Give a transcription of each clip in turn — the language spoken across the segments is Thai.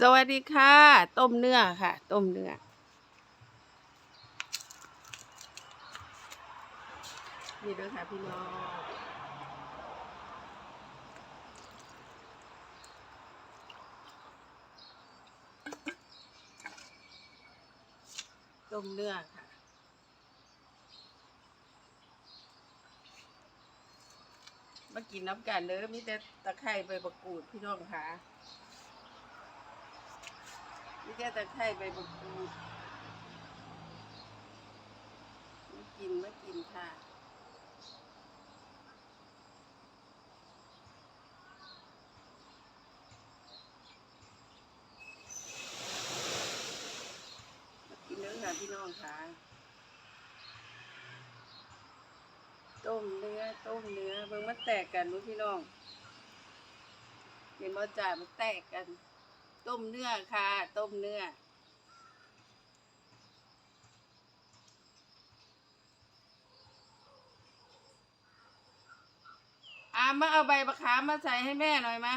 สวัสดีค่ะ ต้มเนื้อค่ะ ต้มเนื้อนี่ด้วยค่ะพี่น้องต้มเนื้อค่ะมากินน้ำกันเด้อมีแต่ตะไคร้ใบประกูดพี่น้องค่ะ มีแต่ตะไคร้ใบประกูดมากินมากินค่ะมากินเนื้อค่ะพี่น้องค่ะต้มเนื้อต้มเนื้อเบิ่งมันแตกกันรู้พี่น้องเห็นบ่จ่ามันแตกกัน ต้มเนื้อค่ะ ต้มเนื้อ อามาเอาใบมะขามมาใส่ให้แม่หน่อยมา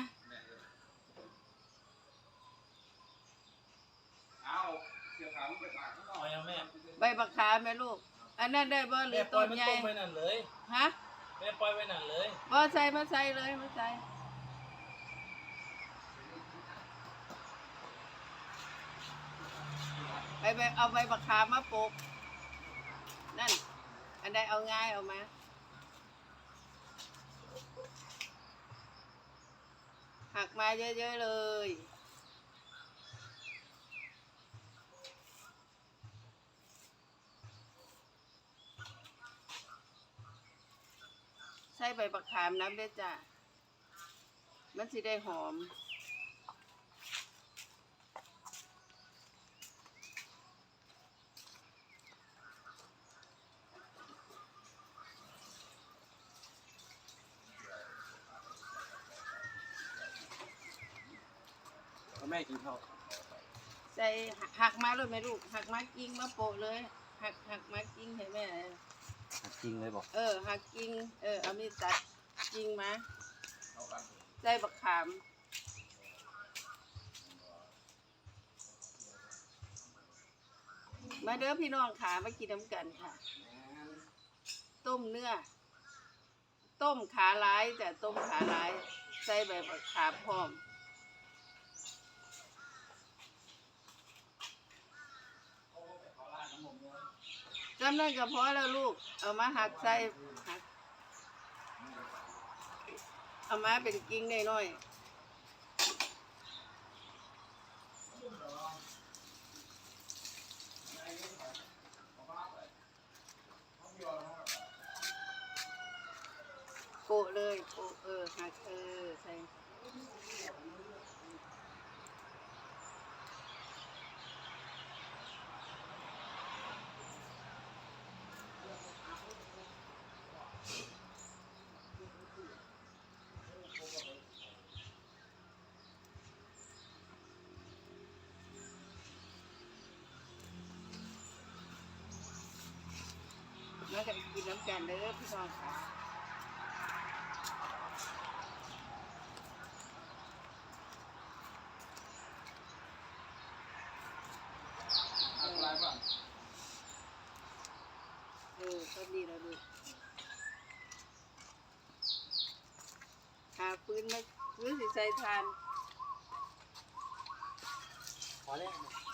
เอาเกี่ยวขาวไปฝากข้างนอกเอายังแม่ใบมะขามไหมลูก อันนั้นได้บ่หรืแม่อปล่ต้อยนมันใหญ่ต้มไว้นั่นเลยฮะแม่ปล่อยไว้นั่นเลยบ่ใส่มาใส่เลยมาใส่ ไปไปเอาใบมะขามมาปลูกนั่น อันใดเอาง่ายเอามาหักมาเยอะๆเลยใส่ใบบักขามน้ำด้วยจ้ะ มันสิได้หอม แม่กินข้าวใส่หักมาเลยไหมลูกหักมากิ้งมาโปะเลยหักหักมากิ้งให้แม่จริงเลยบอกเออหักกิ้งเออเอามีดตัดกิ้งมาใส่บักขามมาเด้อพี่น้องขามากินน้ำกันค่ะ ต้มเนื้อ ต้มขาร้ายแต่ต้มขาร้าย ใส่ใบบักขามพร้อม จำนั่นก็พอแล้วลูก เอามาหักใส่หักเอามาเป็นกิ้งน้อยโปะเลยโปะเออหักเออใส่ กันกินน้ำกันเด้อพี่น้องค่ะอะไรบ้างเออก็ดีแล้วลูหาปืนมาปืนสิใส่ทานพอแล้ว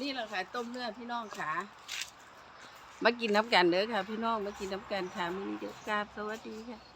นี่แหละค่ะต้มเนื้อพี่น้องขามากินน้ำกันเด้อค่ะ พี่น้องมากินน้ำกันค่ะมีเดียวกราบสวัสดีค่ะ